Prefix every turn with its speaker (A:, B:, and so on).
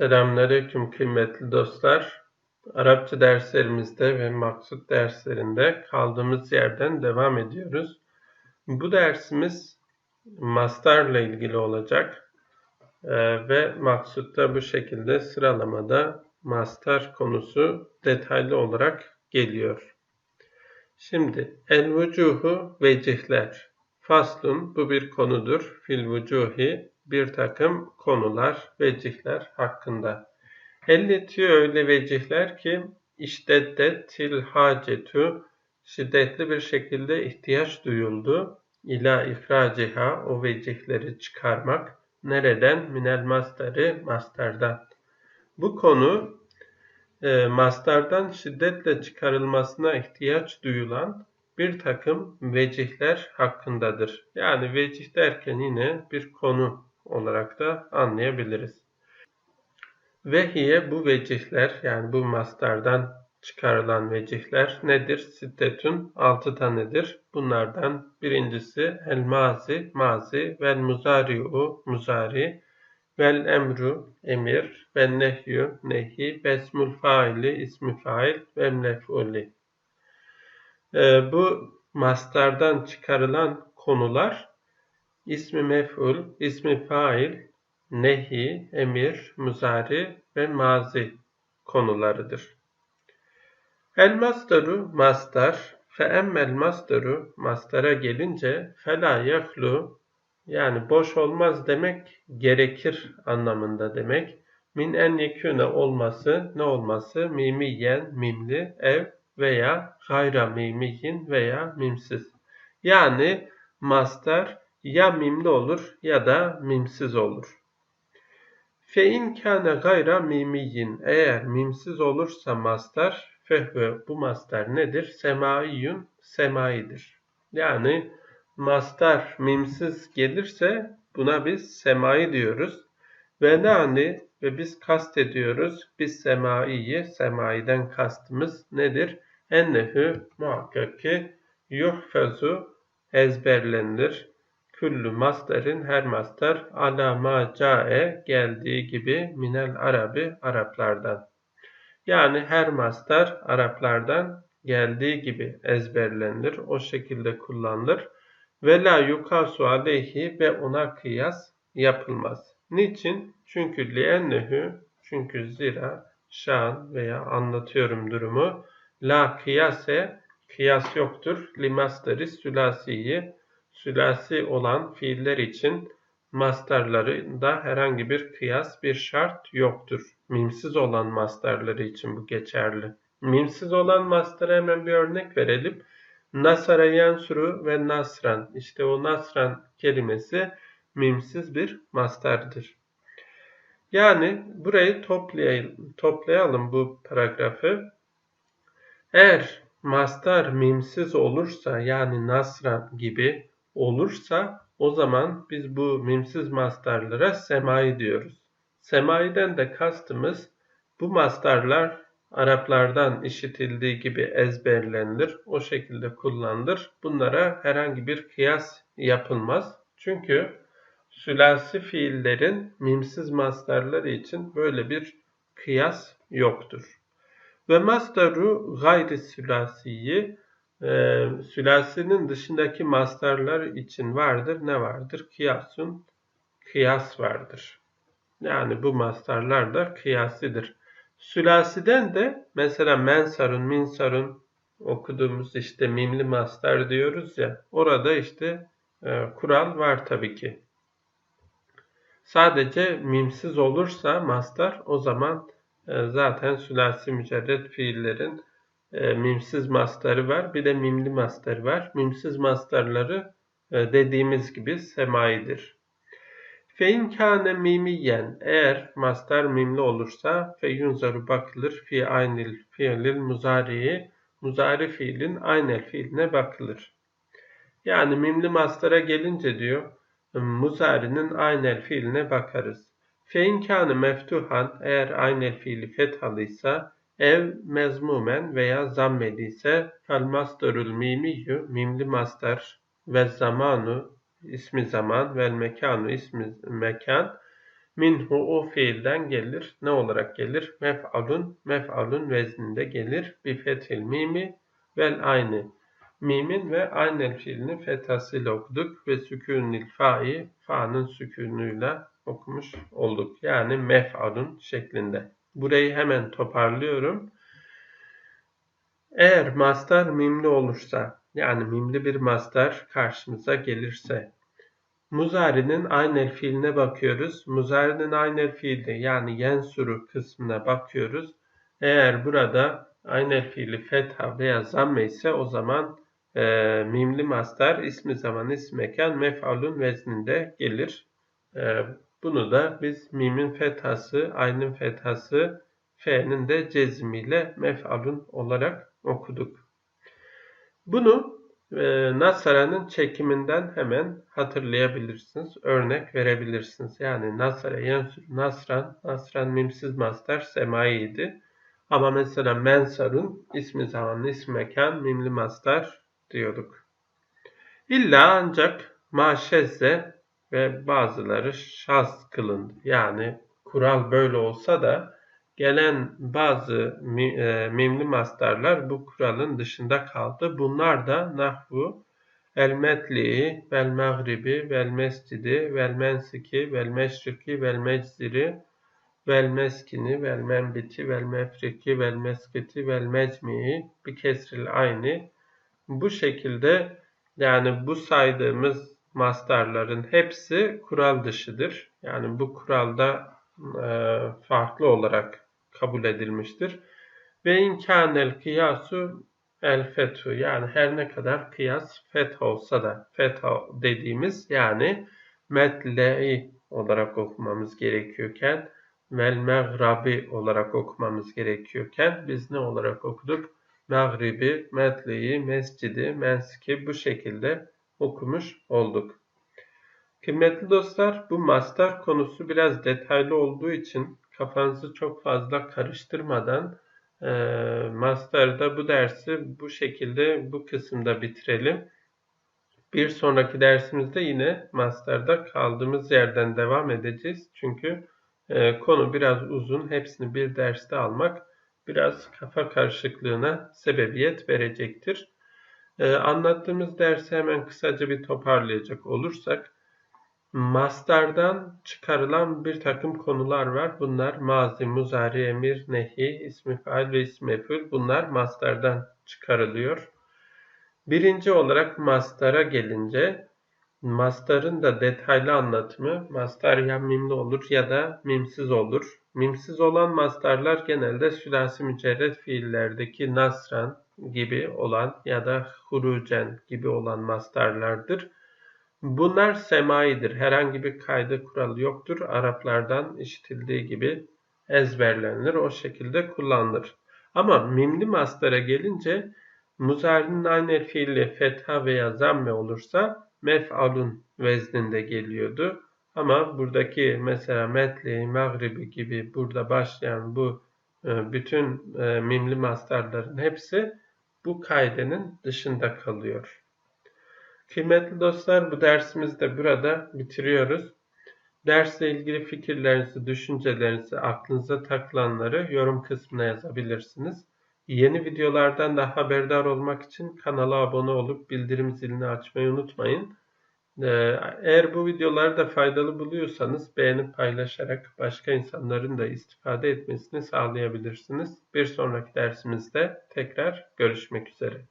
A: Selamünaleyküm kıymetli dostlar. Arapça derslerimizde ve maksut derslerinde kaldığımız yerden devam ediyoruz. Bu dersimiz mastarla ilgili olacak ee, ve maksutta bu şekilde sıralamada mastar konusu detaylı olarak geliyor. Şimdi el vücuhu vecihler. Faslun bu bir konudur. Fil vücuhi bir takım konular, vecihler hakkında. Elleti öyle vecihler ki işdeddetil hacetu şiddetli bir şekilde ihtiyaç duyuldu. ila ihraciha o vecihleri çıkarmak. Nereden? Minel masteri masterdan. Bu konu e, mastardan şiddetle çıkarılmasına ihtiyaç duyulan bir takım vecihler hakkındadır. Yani vecih derken yine bir konu olarak da anlayabiliriz. Vehiye bu vecihler yani bu mastardan çıkarılan vecihler nedir? Siddetün altı tanedir. Bunlardan birincisi el mazi, mazi vel muzari'u, muzari vel emru, emir vel nehyü, nehi besmul faili, ismi fail ve mef'uli. Ee, bu mastardan çıkarılan konular ismi mef'ul, ismi fail, nehi, emir, muzari ve mazi konularıdır. El masdaru mastar, fe emmel masdaru mastara gelince fela yahlu yani boş olmaz demek gerekir anlamında demek. Min en yekûne olması ne olması? Mimiyen, mimli, ev veya gayra mimiyin veya mimsiz. Yani mastar ya mimli olur ya da mimsiz olur. Fe in kâne gayra mimiyin eğer mimsiz olursa mastar fehve bu mastar nedir? Semaiyun semaidir. Yani mastar mimsiz gelirse buna biz semai diyoruz. Ve nani ve biz kast ediyoruz. Biz semaiyi, semaiden kastımız nedir? Ennehu muhakkak ki yuhfezu ezberlenir. Küllü mastarın her mastar ala ma cae geldiği gibi minel arabi Araplardan. Yani her mastar Araplardan geldiği gibi ezberlenir. O şekilde kullanılır. Ve la yukasu aleyhi ve ona kıyas yapılmaz. Niçin? Çünkü liennehu çünkü zira şan veya anlatıyorum durumu la kıyase kıyas yoktur. Li masteri sülasiyi sülasi olan fiiller için mastarlarında herhangi bir kıyas, bir şart yoktur. Mimsiz olan mastarları için bu geçerli. Mimsiz olan mastara hemen bir örnek verelim. Nasara yansuru ve nasran. İşte o nasran kelimesi mimsiz bir mastardır. Yani burayı toplayalım, toplayalım bu paragrafı. Eğer mastar mimsiz olursa yani nasran gibi olursa o zaman biz bu mimsiz mastarlara semai diyoruz. Semaiden de kastımız bu mastarlar Araplardan işitildiği gibi ezberlenilir, o şekilde kullanılır. Bunlara herhangi bir kıyas yapılmaz. Çünkü sülasi fiillerin mimsiz mastarları için böyle bir kıyas yoktur. Ve masdaru gayri sülasiyi e, sülasinin dışındaki mastarlar için vardır. Ne vardır? Kıyasun kıyas vardır. Yani bu mastarlar da kıyasidir. Sülasiden de mesela mensarun, minsarun okuduğumuz işte mimli mastar diyoruz ya. Orada işte e, kural var tabii ki. Sadece mimsiz olursa mastar o zaman e, zaten sülasi mücerred fiillerin e, mimsiz mastarı var. Bir de mimli mastarı var. Mimsiz mastarları e, dediğimiz gibi semaidir. Fein kâne mimiyen eğer mastar mimli olursa feyunzaru bakılır fi aynil fiilil muzariyi muzari fiilin aynel fiiline bakılır. Yani mimli mastara gelince diyor muzarinin aynel fiiline bakarız. Fein kâne meftuhan eğer aynel fiili fethalıysa Ev mezmumen veya zammeli ise fel masdarul mimiyyü mimli mastar ve zamanu ismi zaman ve mekanu ismi mekan Minhu o fiilden gelir. Ne olarak gelir? Mef'alun, mef'alun vezninde gelir. Bi fethil mimi vel aynı. Mimin ve aynel fiilini fethasıyla okuduk ve sükûnil fa'i, fa'nın sükûnuyla okumuş olduk. Yani mef'alun şeklinde. Burayı hemen toparlıyorum. Eğer mastar mimli olursa, yani mimli bir mastar karşımıza gelirse, muzari'nin aynel fiiline bakıyoruz. Muzari'nin aynel fiili yani yensuru kısmına bakıyoruz. Eğer burada aynel fiili fetha veya zamme ise o zaman e, mimli mastar ismi zaman ismi mekan mef'alun vezninde gelir. E, bunu da biz mimin fethası, aynın fethası, fe'nin de cezimiyle mef'alun olarak okuduk. Bunu e, Nasara'nın çekiminden hemen hatırlayabilirsiniz. Örnek verebilirsiniz. Yani Nasara, Yensur, Nasran, Nasran mimsiz mastar semaiydi. Ama mesela Mensar'ın ismi zaman, ismi mekan, mimli mastar diyorduk. İlla ancak maşezze ve bazıları şaz kılındı. Yani kural böyle olsa da gelen bazı e, mimli mastarlar bu kuralın dışında kaldı. Bunlar da nahvu, el metli, vel mağribi, vel mescidi, vel mensiki, vel meşriki, vel mecziri, vel meskini, vel menbiti, vel mefriki, vel meskiti, vel mecmii, bir kesril aynı. Bu şekilde yani bu saydığımız mastarların hepsi kural dışıdır. Yani bu kuralda e, farklı olarak kabul edilmiştir. Ve inkânel kıyasu el fethu yani her ne kadar kıyas feth olsa da fetha dediğimiz yani metle'i olarak okumamız gerekiyorken vel meghrabi olarak okumamız gerekiyorken biz ne olarak okuduk? Mağribi, metle'i, mescidi, menski bu şekilde okumuş olduk. Kıymetli dostlar bu master konusu biraz detaylı olduğu için kafanızı çok fazla karıştırmadan e, master'da bu dersi bu şekilde bu kısımda bitirelim. Bir sonraki dersimizde yine master'da kaldığımız yerden devam edeceğiz. Çünkü e, konu biraz uzun. Hepsini bir derste almak biraz kafa karışıklığına sebebiyet verecektir. E, anlattığımız dersi hemen kısaca bir toparlayacak olursak Mastardan çıkarılan bir takım konular var. Bunlar mazi, muzari, emir, nehi, ismi fail ve ismi mef'ul. Bunlar mastardan çıkarılıyor. Birinci olarak mastara gelince mastarın da detaylı anlatımı mastar ya mimli olur ya da mimsiz olur. Mimsiz olan mastarlar genelde sülasi mücerred fiillerdeki nasran gibi olan ya da hurucen gibi olan mastarlardır. Bunlar semaidir. Herhangi bir kaydı kuralı yoktur. Araplardan işitildiği gibi ezberlenir. O şekilde kullanılır. Ama mimli mastara gelince muzarinin aynı fiili fetha veya zamme olursa mef'alun vezninde geliyordu. Ama buradaki mesela metli, mağribi gibi burada başlayan bu e, bütün e, mimli mastarların hepsi bu kaidenin dışında kalıyor. Kıymetli dostlar bu dersimizi de burada bitiriyoruz. Dersle ilgili fikirlerinizi, düşüncelerinizi, aklınıza takılanları yorum kısmına yazabilirsiniz. Yeni videolardan da haberdar olmak için kanala abone olup bildirim zilini açmayı unutmayın. Ee, eğer bu videoları da faydalı buluyorsanız beğenip paylaşarak başka insanların da istifade etmesini sağlayabilirsiniz. Bir sonraki dersimizde tekrar görüşmek üzere.